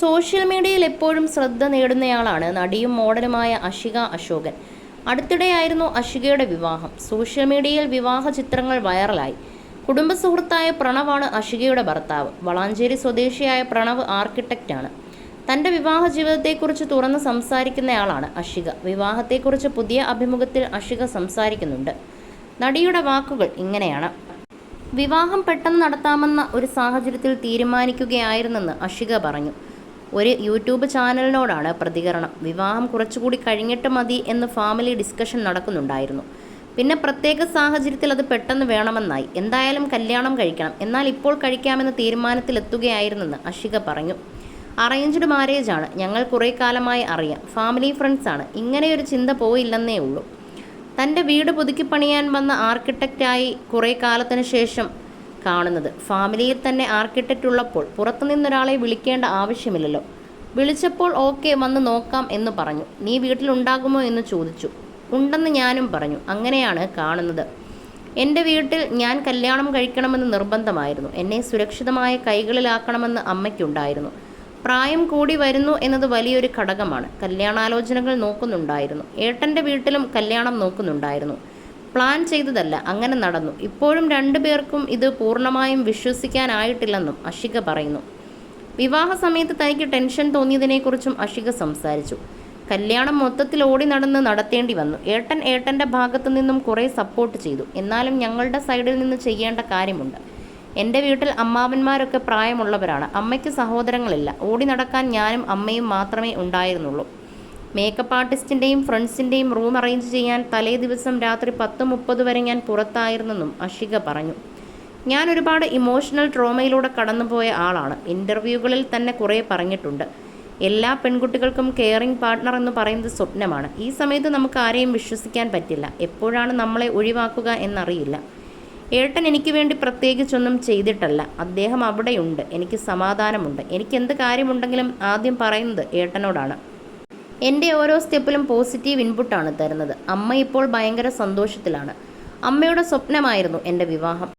Social മീഡിയയിൽ എപ്പോഴും ശ്രദ്ധ നേടുന്നയാളാണ് നടിയും മോഡലുമായ അഷിക അശോകൻ. അടുത്തിടെയായിരുന്നു അഷികയുടെ വിവാഹം. സോഷ്യൽ മീഡിയയിൽ വിവാഹ ചിത്രങ്ങൾ വൈറലായി. കുടുംബ സുഹൃത്തായ പ്രണവാണ് അഷികയുടെ ഭർത്താവ്. വളാഞ്ചേരി സ്വദേശിയായ പ്രണവ് ആർക്കിടെക്റ്റാണ് തന്റെ വിവാഹ ജീവിതത്തെക്കുറിച്ച് തുറന്ന് സംസാരിക്കുന്നയാളാണ് അഷിക. വിവാഹത്തെക്കുറിച്ച് പുതിയ അഭിമുഖത്തിൽ അഷിക സംസാരിക്കുന്നുണ്ട്. നടിയുടെ വാക്കുകൾ ഇങ്ങനെയാണ്. വിവാഹം പെട്ടെന്ന് നടത്താമെന്ന ഒരു സാഹചര്യത്തിൽ തീരുമാനിക്കുകയായിരുന്നെന്ന് അഷിക പറഞ്ഞു. ഒരു യൂട്യൂബ് ചാനലിനോടാണ് പ്രതികരണം. വിവാഹം കുറച്ചുകൂടി കഴിഞ്ഞിട്ട് മതി എന്ന് ഫാമിലി ഡിസ്കഷൻ നടക്കുന്നുണ്ടായിരുന്നു. പിന്നെ പ്രത്യേക സാഹചര്യത്തിൽ അത് പെട്ടെന്ന് വേണമെന്നായി. എന്തായാലും കല്യാണം കഴിക്കണം. എന്നാൽ ഇപ്പോൾ കഴിക്കാമെന്ന തീരുമാനത്തിലെത്തുകയായിരുന്നെന്ന് അഷിക പറഞ്ഞു. അറേഞ്ച്ഡ് മാരേജ് ആണ്. ഞങ്ങൾ കുറേ കാലമായി അറിയാം. ഫാമിലി ഫ്രണ്ട്സ് ആണ്. ഇങ്ങനെയൊരു ചിന്ത പോയില്ലെന്നേ ഉള്ളൂ. തന്റെ വീട് പുതുക്കി പണിയാൻ വന്ന ആർക്കിടെക്റ്റായി കുറേ കാലത്തിന് ശേഷം കാണുന്നത്. ഫാമിലിയിൽ തന്നെ ആർക്കിടെക്റ്റ് ഉള്ളപ്പോൾ പുറത്തുനിന്നൊരാളെ വിളിക്കേണ്ട ആവശ്യമില്ലല്ലോ. വിളിച്ചപ്പോൾ ഓക്കെ വന്ന് നോക്കാം എന്ന് പറഞ്ഞു. നീ വീട്ടിലുണ്ടാകുമോ? എന്ന് ചോദിച്ചു. ഉണ്ടെന്ന് ഞാനും പറഞ്ഞു. അങ്ങനെയാണ് കാണുന്നത്. എന്റെ വീട്ടിൽ ഞാൻ കല്യാണം കഴിക്കണമെന്ന് നിർബന്ധമായിരുന്നു. എന്നെ സുരക്ഷിതമായ കൈകളിലാക്കണമെന്ന് അമ്മയ്ക്കുണ്ടായിരുന്നു. പ്രായം കൂടി വരുന്നു എന്നത് വലിയൊരു ഘടകമാണ്. കല്യാണാലോചനകൾ നോക്കുന്നുണ്ടായിരുന്നു. ഏട്ടന്റെ വീട്ടിലും കല്യാണം നോക്കുന്നുണ്ടായിരുന്നു. പ്ലാൻ ചെയ്തതല്ല അങ്ങനെ നടന്നു. ഇപ്പോഴും രണ്ടു പേർക്കും ഇത് പൂർണമായും വിശ്വസിക്കാനായിട്ടില്ലെന്നും അഷിക പറയുന്നു. വിവാഹ സമയത്ത് തനിക്ക് ടെൻഷൻ തോന്നിയതിനെക്കുറിച്ചും അഷിക സംസാരിച്ചു. കല്യാണം മൊത്തത്തിൽ ഓടി നടന്ന് നടത്തേണ്ടി വന്നു. ഏട്ടൻ ഏട്ടന്റെ ഭാഗത്തു നിന്നും കുറേ സപ്പോർട്ട് ചെയ്തു. എന്നാലും ഞങ്ങളുടെ സൈഡിൽ നിന്ന് ചെയ്യേണ്ട കാര്യമുണ്ട്. എന്റെ വീട്ടിൽ അമ്മാവന്മാരൊക്കെ പ്രായമുള്ളവരാണ്. അമ്മയ്ക്ക് സഹോദരങ്ങളില്ല. ഓടി നടക്കാൻ ഞാനും അമ്മയും മാത്രമേ ഉണ്ടായിരുന്നുള്ളൂ. മേക്കപ്പ് ആർട്ടിസ്റ്റിന്റെയും ഫ്രണ്ട്സിന്റെയും റൂം അറേഞ്ച് ചെയ്യാൻ തലേ ദിവസം രാത്രി പത്ത് മുപ്പത് വരെ ഞാൻ പുറത്തായിരുന്നെന്നും അഷിക പറഞ്ഞു. ഞാൻ ഒരുപാട് ഇമോഷണൽ ട്രോമയിലൂടെ കടന്നുപോയ ആളാണ്. ഇന്റർവ്യൂകളിൽ തന്നെ കുറേ പറഞ്ഞിട്ടുണ്ട്. എല്ലാ പെൺകുട്ടികൾക്കും കെയറിംഗ് പാർട്ട്ണർ എന്ന് പറയുന്നത് സ്വപ്നമാണ്. ഈ സമയത്ത് നമുക്ക് ആരെയും വിശ്വസിക്കാൻ പറ്റില്ല. എപ്പോഴാണ് നമ്മളെ ഒഴിവാക്കുക എന്നറിയില്ല. ഏട്ടൻ എനിക്ക് വേണ്ടി പ്രത്യേകിച്ചൊന്നും ചെയ്തിട്ടല്ല. അദ്ദേഹം അവിടെയുണ്ട്. എനിക്ക് സമാധാനമുണ്ട്. എനിക്ക് എന്ത് കാര്യമുണ്ടെങ്കിലും ആദ്യം പറയുന്നത് ഏട്ടനോടാണ്. എന്റെ ഓരോ സ്റ്റെപ്പിലും പോസിറ്റീവ് ഇൻപുട്ടാണ് തരുന്നത്. അമ്മ ഇപ്പോൾ ഭയങ്കര സന്തോഷത്തിലാണ്. അമ്മയുടെ സ്വപ്നമായിരുന്നു എന്റെ വിവാഹം.